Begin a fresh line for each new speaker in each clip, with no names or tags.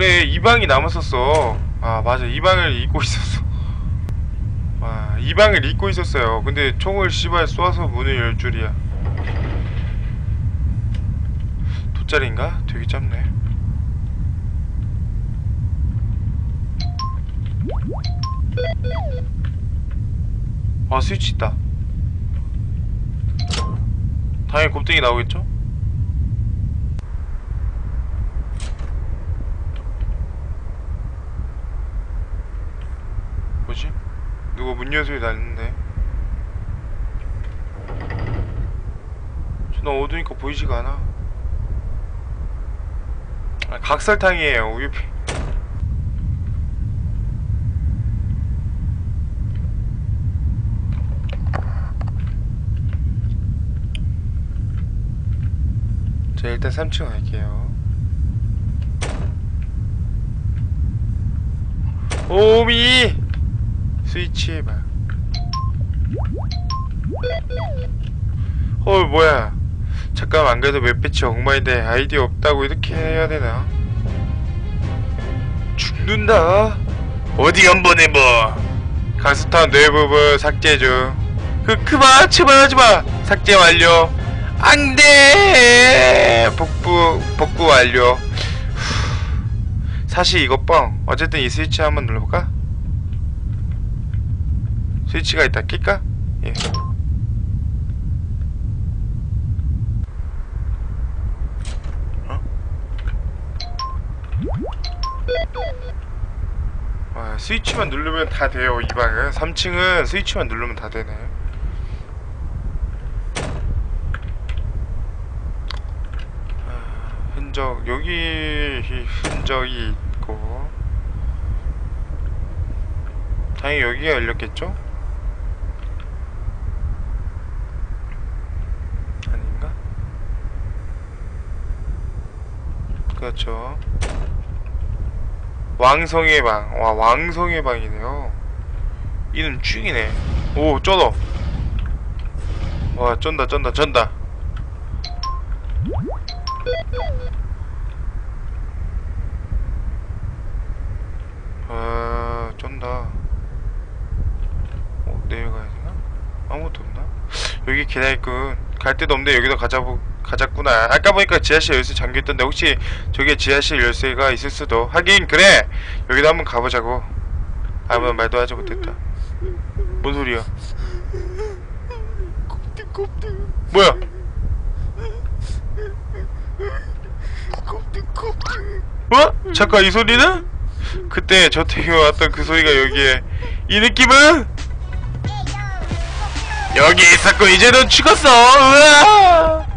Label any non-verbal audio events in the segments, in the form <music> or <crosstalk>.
그래 이 방이 남았었어. 아 맞아. 이 방을 잊고 있었어. 와이 방을 잊고 있었어요. 근데 총을 씨발 쏘아서 문을 열 줄이야. 돗자리인가? 되게 짧네. 아 스위치 있다. 당연히 곱등이 나오겠죠? 뭐지? 소리 나는데 너 어두니까 보이지가 않아. 아, 각설탕이에요 우유피. 자 일단 3층 갈게요. 오미 스위치 해봐 헐 뭐야. 잠깐 안 그래도 몇 배치 엉망인데 아이디어 없다고 이렇게 해야 되나? 죽는다. 어디 한번 해봐 가스탄 뇌부분 삭제 중그 그만 제발 하지마. 삭제 완료. 안돼! 복구 복구 완료. 후, 사실 이거 뻥. 어쨌든 이 스위치 한번 눌러볼까? 스위치가 있다 낄까? 예. 어? 아, 스위치만 누르면 다 돼요 이 방은 3층은 스위치만 누르면 다 되네 아, 흔적 여기 흔적이 있고 당연히 여기가 열렸겠죠? 아닌가? 그렇죠 왕성의 방. 와, 왕성의 방이네요. 이름 쭉이네. 오, 쩌다. 와, 쩐다, 쩐다, 쩐다. 아, 쩐다. 어, 내려가야 되나? 아무것도 없나? 여기 계단 있군. 갈 데도 없는데 여기도 가자고 가자꾸나. 아까 보니까 지하실 열쇠 잠겨있던데 혹시 저게 지하실 열쇠가 있을 수도. 하긴 그래. 여기도 한번 가보자고. 아무런 말도 하지 못했다. 뭔 소리야? 뭐야? 어? 잠깐 이 소리는? 그때 저 되게 왔던 그 소리가 여기에 이 느낌은? 여기 있었고 이제 넌 죽었어 으아!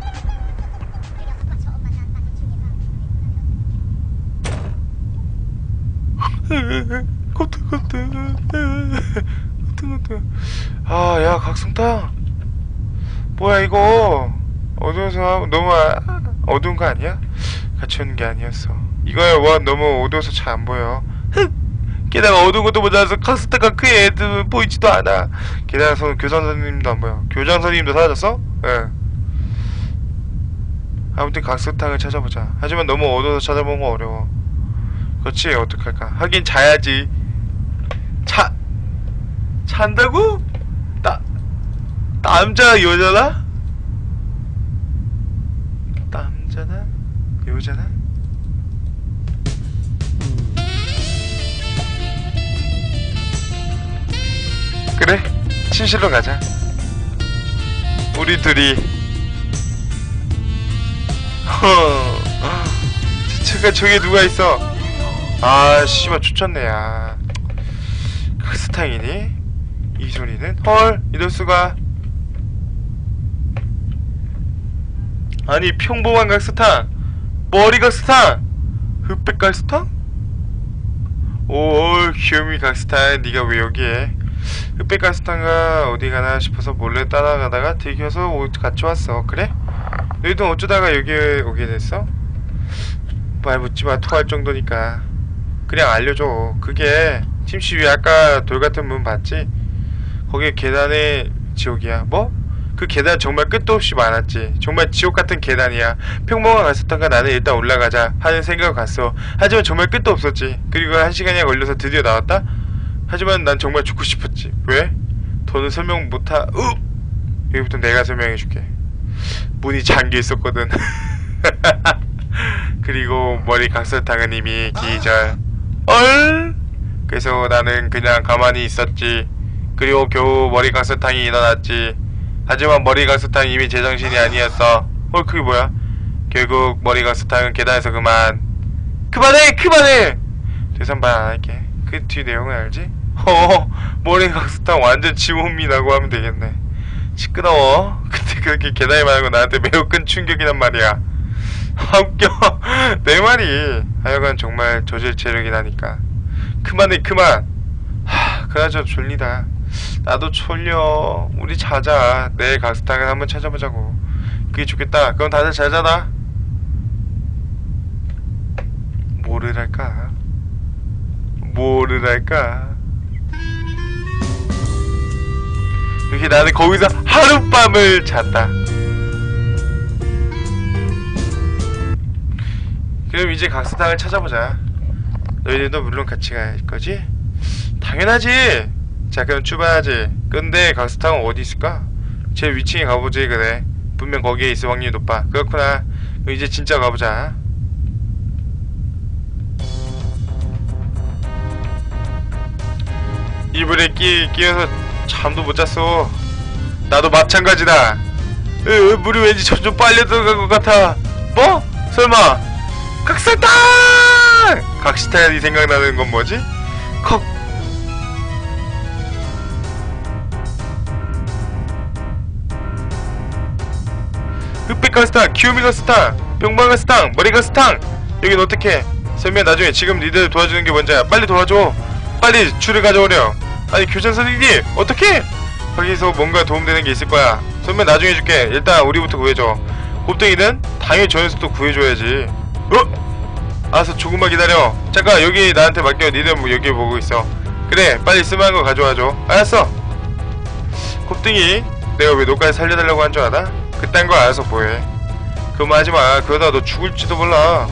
곱등 곱등 곱등 곱등 아야 각성탕 뭐야 이거? 어두워서 너무 아- 어두운 거 아니야? 같이 오는 게 아니었어. 이거야 와 너무 어두워서 잘 안 보여. 흑! 게다가 어두운 것도 카스타가 그 애들 보이지도 않아. 게다가 선, 교장 선생님도 안 보여. 교장 선생님도 사라졌어? 예. 아무튼 각성탕을 찾아보자. 하지만 너무 어두워서 찾아보는 건 어려워 그렇지 어떡할까? 하긴 자야지. 자 잔다고? 나 남자 여자나? 남자나? 여자나? 그래 침실로 가자. 우리 둘이. 허 잠깐 저기 누가 있어 아 씨발 쫓았네 야 카스탕이니? 이 소리는? 헐 이럴 수가 아니 평범한 각스탕 머리 각스탕 흑백 각스탕? 오 귀요미 각스탕 네가 왜 여기에 흑백 각스탕가 어디 가나 싶어서 몰래 따라가다가 들켜서 오- 같이 왔어 그래? 너희도 어쩌다가 여기에 오게 됐어? 말 묻지마 토할 정도니까 그냥 알려줘 그게 침실 위에 아까 돌 같은 문 봤지? 거기 계단에 지옥이야 뭐? 그 계단 정말 끝도 없이 많았지. 정말 지옥 같은 계단이야. 평범한 갔었던가 나는 일단 올라가자 하는 생각을 갔어. 하지만 정말 끝도 없었지. 그리고 한 시간이 걸려서 드디어 나왔다. 하지만 난 정말 죽고 싶었지. 왜? 더는 설명 못하. 으! 여기부터 내가 설명해줄게. 문이 잠겨 있었거든. <laughs> 그리고 머리 각설탕은 이미 기절. 얼? 그래서 나는 그냥 가만히 있었지. 그리고 겨우 머리 각설탕이 일어났지. 하지만 머리 각설탕이 이미 제정신이 아니었어. 어, 그게 뭐야? 결국 머리 각설탕은 계단에서 그만. 그만해! 그만해! 대산반 안 할게. 그 뒤 내용은 알지? <laughs> 어, 머리 각설탕 완전 지몬미라고 하면 되겠네. 시끄러워. <laughs> 근데 그렇게 많은 건 나한테 매우 큰 충격이란 말이야. 아, 웃겨. <laughs> 내 말이. 하여간 정말 저질 체력이 나니까. 그만해, 그만. 하, 그나저 졸리다. 나도 졸려. 우리 자자. 내일 가스탕을 한번 찾아보자고. 그게 좋겠다. 그럼 다들 잘 자라. 뭐를 할까? 뭐를 할까? 이렇게 나는 거기서 하룻밤을 잤다. 그럼 이제 각스탕을 찾아보자. 너희들도 물론 같이 갈 거지? 당연하지. 자 그럼 출발하지. 근데 각스탕은 어디 있을까? 제 위층에 가보지 그래. 분명 거기에 있을 확률이 높아. 그렇구나. 그럼 이제 진짜 가보자. 이불에 끼 끼어서 잠도 못 잤어. 나도 마찬가지다. 으, 물이 왠지 점점 빨려 들어간 것 같아. 뭐? 설마 각설탕! 각시탈이 생각나는 건 뭐지? 컥 흑백 가스탕, 키우미 가스탕, 병방 가스탕, 머리 가스탕 여긴 어떻게? 설명 나중에 지금 니들 도와주는 게 먼저야 빨리 도와줘 빨리 줄을 가져오렴 아니 교장 선생님 어떻게? 거기서 뭔가 도움되는 게 있을 거야 설명 나중에 해줄게 일단 우리부터 구해줘 곱등이는 당연히 저 녀석도 구해줘야지 어? 알았어 조금만 기다려. 잠깐 여기 나한테 맡겨. 니들 뭐 여기 보고 있어. 그래 빨리 쓸만한 거 가져와줘. 알았어? 곱등이 내가 왜 너까지 살려달라고 한줄 알아? 그딴 거 알아서 뭐해. 그만 하지마. 그러다 너 죽을지도 몰라.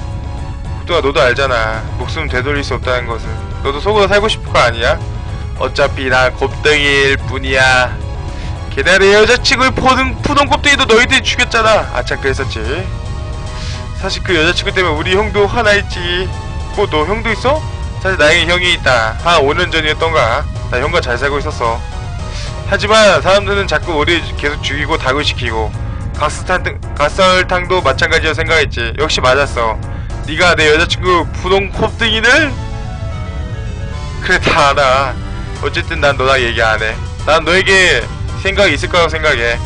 곱등아 너도 알잖아. 목숨 되돌릴 수 없다는 것을 너도 속으로 살고 싶을 거 아니야? 어차피 나 곱등이일 뿐이야. 게다가 여자친구를 푸는, 푸던 곱등이도 너희들이 죽였잖아. 아참 그랬었지 사실 그 여자친구 때문에 우리 형도 하나 있지. 뭐 너 형도 있어? 사실 나에게 형이 있다 한 5년 전이었던가. 나 형과 잘 살고 있었어. 하지만 사람들은 자꾸 우리 계속 죽이고 닭을 시키고 가스탄, 가설탕도 마찬가지라 생각했지. 역시 맞았어. 네가 내 여자친구 부동 곱등이를? 그래 다 알아. 어쨌든 난 너랑 얘기 안해. 난 너에게 생각이 있을 거라고 생각해.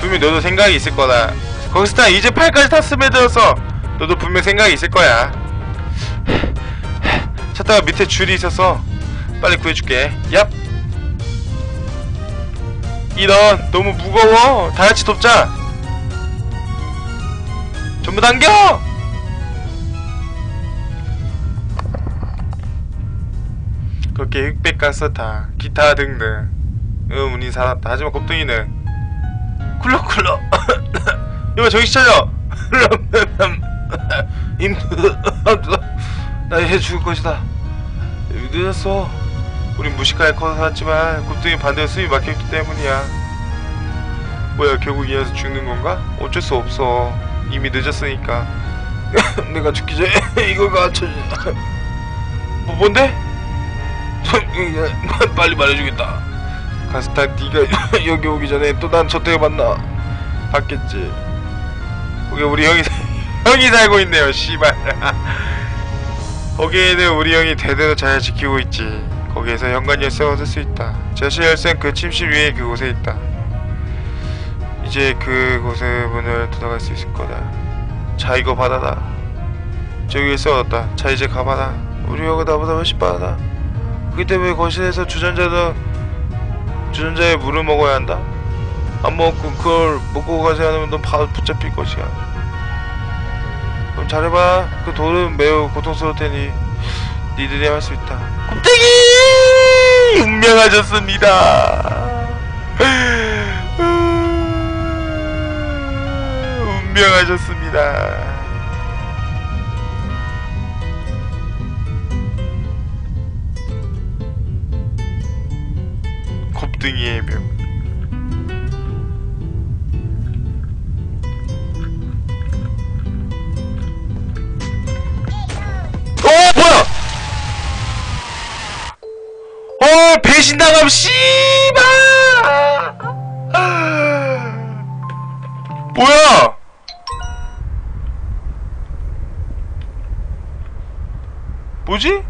분명 너도 생각이 있을 거다 거기스타 이제 8까지 탔음에 들어서 너도 분명 생각이 있을 거야. 찾다가 밑에 줄이 있어서 빨리 구해줄게. 얍! 이런 너무 무거워. 다같이 돕자. 전부 당겨! 그렇게 흑백 가스타 기타 등등. 의문이 살았다 하지만 곱등이는 쿨럭쿨럭 <laughs> 이거 정신 차려 힘들어 나 이제 죽을 것이다. 늦었어. 우린 무식하게 커서 살았지만 곱등이 반대로 숨이 막혔기 때문이야. 뭐야 결국 이 녀석 죽는 건가? 어쩔 수 없어. 이미 늦었으니까. <laughs> 내가 죽기 전에 <laughs> 이걸 갖춰 뭐 뭔데? <laughs> 빨리 말해주겠다. 가스타 네가 여기 오기 전에 또 난 저때가 만나 봤겠지 거기 우리 형이 <laughs> 형이 살고 있네요 씨발. <laughs> 거기에는 우리 형이 대대로 잘 지키고 있지. 거기에서 현관 열쇠를 얻을 수 있다. 제시 열쇠는 그 침실 위에 그곳에 있다. 이제 그곳의 문을 들어갈 수 있을 거다. 자 이거 받아라. 저기 열쇠 얻었다. 자 이제 가봐라. 우리 형은 나보다 훨씬 빠르다. 그렇기 때문에 거실에서 주전자는 주전자에 물을 먹어야 한다 안 먹고 그걸 먹고 가지 않으면 넌 바로 붙잡힐 것이야. 그럼 잘해봐. 그 돌은 매우 고통스러울 테니 니들이 할 수 있다. 곰탱이! 운명하셨습니다. 변명하셨습니다. 곱등이의 명. 배신당함 씨발! 뭐야? 뭐지